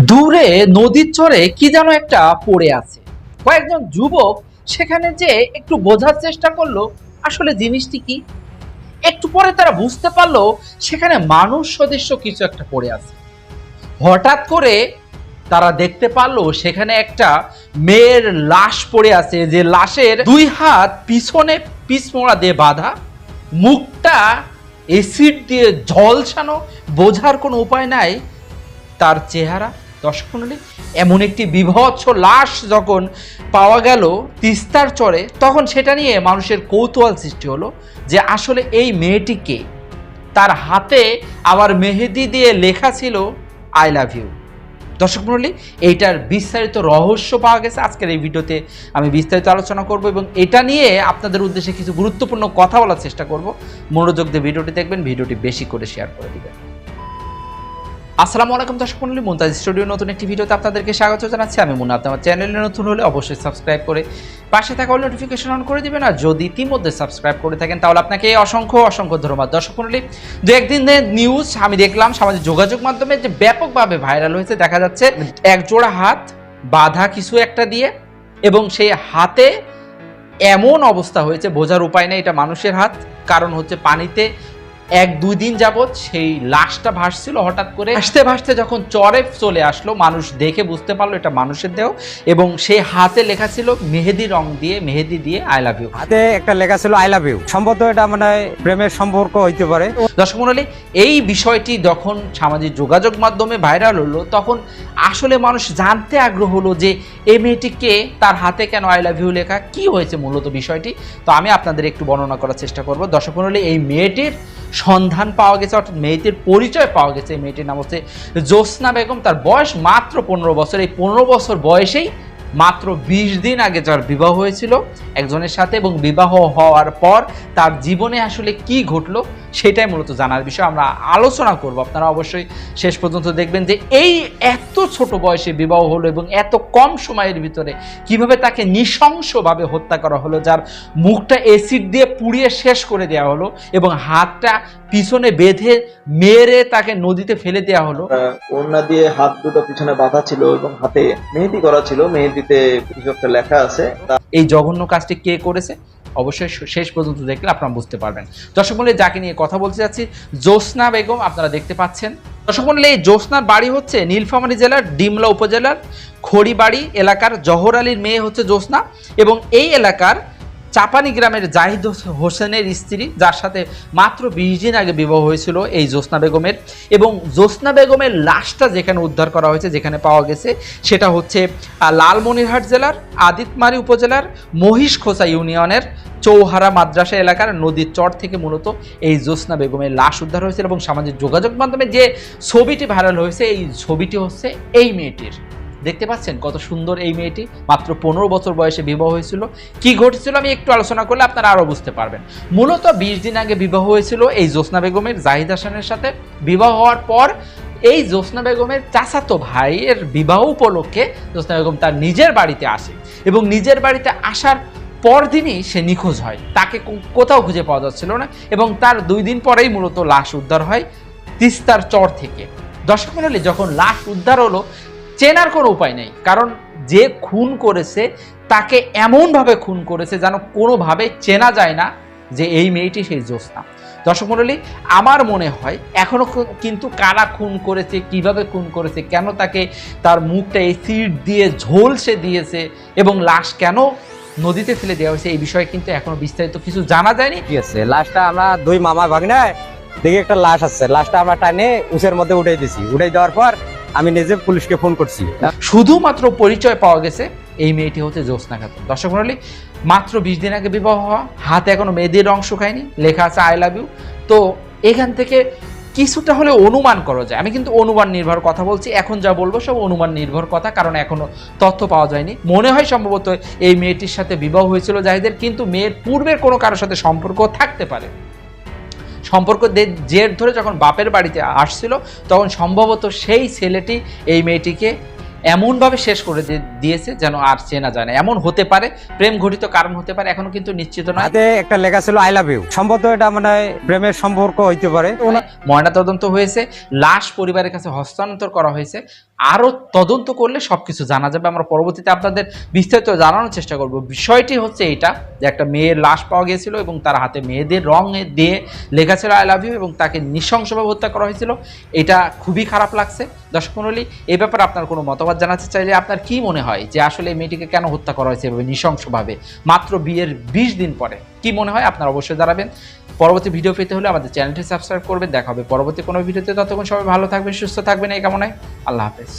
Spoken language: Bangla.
দূরে নদীর চরে কি যেন একটা পড়ে আছে। কয়েকজন যুবক সেখানে যে একটু বোঝার চেষ্টা করল, আসলে জিনিসটি কি? একটু পরে তারা বুঝতে পারল সেখানে মানুষ সদৃশ্য কিছু একটা পড়ে আছে। হঠাৎ করে তারা দেখতে পারল সেখানে একটা মেয়ের লাশ পড়ে আছে, যে লাশের দুই হাত পিছনে পিছমোড়া দিয়ে বাঁধা। মুখটা এসিড দিয়ে ঝলসানো, বোঝার কোনো উপায় নাই। তার চেহারা দর্শক মণ্ডলী এমন একটি বিভৎস লাশ যখন পাওয়া গেল তিস্তার চরে, তখন সেটা নিয়ে মানুষের কৌতূহল সৃষ্টি হলো যে আসলে এই মেয়েটিকে তার হাতে আবার মেহেদি দিয়ে লেখা ছিল, আই লাভ ইউ। দর্শক মণ্ডলী, এইটার বিস্তারিত রহস্য পাওয়া গেছে আজকের এই ভিডিওতে। আমি বিস্তারিত আলোচনা করব এবং এটা নিয়ে আপনাদের উদ্দেশ্যে কিছু গুরুত্বপূর্ণ কথা বলার চেষ্টা করব। মনোযোগ দিয়ে ভিডিওটি দেখবেন, ভিডিওটি বেশি করে শেয়ার করে দিবেন। আসসালামু আলাইকুম দর্শক মন্ডলী, মুনতাজ স্টুডিও নতুন একটি ভিডিওতে আপনাদেরকে স্বাগত জানাচ্ছি। আমি মুন্না। আপনার চ্যানেলে নতুন হলে অবশ্যই সাবস্ক্রাইব করে পাশে থাকা নোটিফিকেশন অন করে দিবেন। আর যদি ইতিমধ্যে সাবস্ক্রাইব করে থাকেন, তাহলে আপনাকে অসংখ্য অসংখ্য ধন্যবাদ। দর্শক মন্ডলী, দু একদিন নিউজ আমি দেখলাম সামাজিক যোগাযোগ মাধ্যমে যে ব্যাপকভাবে ভাইরাল হয়েছে। দেখা যাচ্ছে এক জোড়া হাত, বাধা কিছু একটা দিয়ে, এবং সেই হাতে এমন অবস্থা হয়েছে, বোঝার উপায় নেই। এটা মানুষের হাত, কারণ হচ্ছে পানিতে এক দুই দিন যাবৎ সেই লাশটা ভাসছিল হঠাৎ করে ভাসতে ভাসতে যখন চরে চলে আসলো মানুষ দেখে বুঝতে পারল এটা মানুষের দেহ এবং সেই হাতে লেখা ছিল মেহেদি রং দিয়ে মেহেদি দিয়ে আই লাভ ইউ হাতে একটা লেখা ছিল আই লাভ ইউ সম্ভবত এটা মানে প্রেমের সম্পর্ক হইতে পারে। দর্শক মণ্ডলী এই বিষয়টি যখন সামাজিক যোগাযোগ মাধ্যমে ভাইরাল হলো তখন আসলে মানুষ জানতে আগ্রহ হলো যে এই মেয়েটিকে তার হাতে কেন আই লাভ ইউ লেখা কি হয়েছে মূলত বিষয়টি? তো আমি আপনাদের একটু বর্ণনা করার চেষ্টা করব। দর্শক মণ্ডলী এই মেয়েটির সন্ধান পাওয়া গেছে, অর্থাৎ মেয়েটির পরিচয় পাওয়া গেছে। এই মেয়েটির নাম হচ্ছে জ্যোৎস্না বেগম। তার বয়স মাত্র পনেরো বছর। এই পনেরো বছর বয়সেই মাত্র বিশ দিন আগে যার বিবাহ হয়েছিল একজনের সাথে এবং বিবাহ হওয়ার পর তার জীবনে আসলে কি ঘটলো? সেটাই মূলত জানার বিষয়। আমরা আলোচনা করব। আপনারা অবশ্যই শেষ পর্যন্ত দেখবেন যে এই এত ছোট বয়সে বিবাহ হলো এবং এত কম সময়ের ভিতরে কীভাবে তাকে নৃশংসভাবে হত্যা করা হলো যার মুখটা এসিড দিয়ে পুড়িয়ে শেষ করে দেওয়া হলো এবং হাতটা পিছনে বেঁধে মেরে তাকে নদীতে ফেলে দেওয়া হলো। ওড়না দিয়ে হাত দুটো পিছনে বাঁধা ছিল এবং হাতে মেহেদি করা ছিল। মেহেদিতে কিছু একটা লেখা আছে। এই জঘন্য কাজটি কে করেছে? অবশ্যই শেষ পর্যন্ত দেখলে আপনারা বুঝতে পারবেন। দর্শক মন্ডলী, যাকে নিয়ে কথা বলতে যাচ্ছি, জ্যোৎস্না বেগম, আপনারা দেখতে পাচ্ছেন। দর্শক মন্ডলী, এই জ্যোৎস্নার বাড়ি হচ্ছে নীলফামারী জেলার ডিমলা উপজেলার খড়িবাড়ি এলাকার জহর আলীর মেয়ে হচ্ছে জ্যোৎস্না এবং এই এলাকার চাপানি গ্রামের জাহিদ হোসেনের স্ত্রী, যার সাথে মাত্র বিশ দিন আগে বিবাহ হয়েছিল এই জ্যোৎস্না বেগমের। এবং জ্যোৎস্না বেগমের লাশটা যেখানে উদ্ধার করা হয়েছে, যেখানে পাওয়া গেছে, সেটা হচ্ছে লালমনিরহাট জেলার আদিতমারি উপজেলার মহিষখোসা ইউনিয়নের চৌহারা মাদ্রাসা এলাকার নদীর চর থেকে মূলত এই জ্যোৎস্না বেগমের লাশ উদ্ধার হয়েছিল এবং সামাজিক যোগাযোগ মাধ্যমে যে ছবিটি ভাইরাল হয়েছে, এই ছবিটি হচ্ছে এই মেয়েটির। দেখতে পাচ্ছেন কত সুন্দর এই মেয়েটি? মাত্র পনেরো বছর বয়সে বিবাহ হয়েছিল। কি ঘটেছিল আমি একটু আলোচনা করলে আপনারা আরও বুঝতে পারবেন। মূলত বিশ দিন আগে বিবাহ হয়েছিল এই জ্যোৎস্না বেগমের, জাহিদ হাসানের সাথে। বিবাহ হওয়ার পর এই জ্যোৎস্না বেগমের চাচাতো ভাইয়ের বিবাহ উপলক্ষে জ্যোৎস্না বেগম তার নিজের বাড়িতে আসে এবং নিজের বাড়িতে আসার পরদিনই সে নিখোঁজ হয়। তাকে কোথাও খুঁজে পাওয়া যাচ্ছিল না এবং তার দুই দিন পরেই মূলত লাশ উদ্ধার হয় তিস্তার চর থেকে। দর্শক মণ্ডলী যখন লাশ উদ্ধার হলো চেনার কোনো উপায় নেই। কারণ যে খুন করেছে, তাকে এমনভাবে খুন করেছে যেন কোনোভাবে চেনা যায় না যে এই মেয়েটি সেই জ্যোৎস্না। দর্শক মণ্ডলী, আমার মনে হয় এখনও কিন্তু কারা খুন করেছে, কীভাবে খুন করেছে, কেন তাকে তার মুখটা এসিড দিয়ে ঝোলসে দিয়েছে এবং লাশ কেন নদীতে ফেলে দেওয়া হয়েছে, এই বিষয়ে কিন্তু এখনও বিস্তারিত কিছু জানা যায়নি। ঠিক আছে? লাশটা আমরা দুই মামা ভাগনায় দেখি একটা লাশ আছে। লাশটা আমরা টানে উচের মধ্যে উঠাই দিছি। উঠাই দেওয়ার পর আমি নিজে পুলিশকে ফোন করছি। শুধুমাত্র পরিচয় পাওয়া গেছে এই মেয়েটি হচ্ছে জ্যোৎস্না খাতুন। দর্শক মণ্ডলী মাত্র বিশ দিন আগে বিবাহ হওয়া, হাতে এখনও মেয়েদের অংশ খায়নি, লেখা আছে আই লাভ ইউ তো এখান থেকে কিছুটা হলে অনুমান করা যায়। আমি কিন্তু অনুমান নির্ভর কথা বলছি, এখন যা বলব সব অনুমান নির্ভর কথা, কারণ এখনও তথ্য পাওয়া যায়নি। মনে হয় সম্ভবত এই মেয়েটির সাথে বিবাহ হয়েছিল জাহিদের, কিন্তু মেয়ের পূর্বের কোনো কারোর সাথে সম্পর্ক থাকতে পারে। সম্পর্ক জের ধরে যখন বাপের বাড়িতে আসছিল তখন সম্ভবত সেই ছেলেটি এই মেয়েটিকে এমনভাবে শেষ করে দিয়েছে যেন আর চেনা যায় না এমন হতে পারে প্রেম ঘটিত কারণ হতে পারে এখনও কিন্তু নিশ্চিত নয়। একটা লেখা ছিল আই লাভ ইউ সম্ভবত এটা মানে প্রেমের সম্পর্ক হইতে পারে। ময়না তদন্ত হয়েছে লাশ পরিবারের কাছে হস্তান্তর করা হয়েছে। আরও তদন্ত করলে সব কিছু জানা যাবে। আমরা পরবর্তীতে আপনাদের বিস্তারিত জানানোর চেষ্টা করব। বিষয়টি হচ্ছে এইটা যে একটা মেয়ের লাশ পাওয়া গিয়েছিল এবং তার হাতে মেয়েদের রং দিয়ে লেখা ছিল আই লাভ ইউ এবং তাকে নৃশংসভাবে হত্যা করা হয়েছিল। এটা খুবই খারাপ লাগছে। দর্শক মণ্ডলী এই ব্যাপারে আপনার কোনো মতামত জানাতে চাইলে আপনার কি মনে হয় যে আসলে এই মেয়েটিকে কেন হত্যা করা হয়েছে এভাবে নৃশংসভাবে? মাত্র বিয়ের বিশ দিন পরে। কি মনে হয় আপনারা অবশ্যই জানাবেন। পরবর্তী ভিডিও পেতে হলে আমাদের চ্যানেলটি সাবস্ক্রাইব করবেন। দেখা হবে পরবর্তী কোনো ভিডিওতে ততক্ষণ সবাই ভালো থাকবেন, সুস্থ থাকবেন। এই কামনায় আল্লাহ হাফেজ।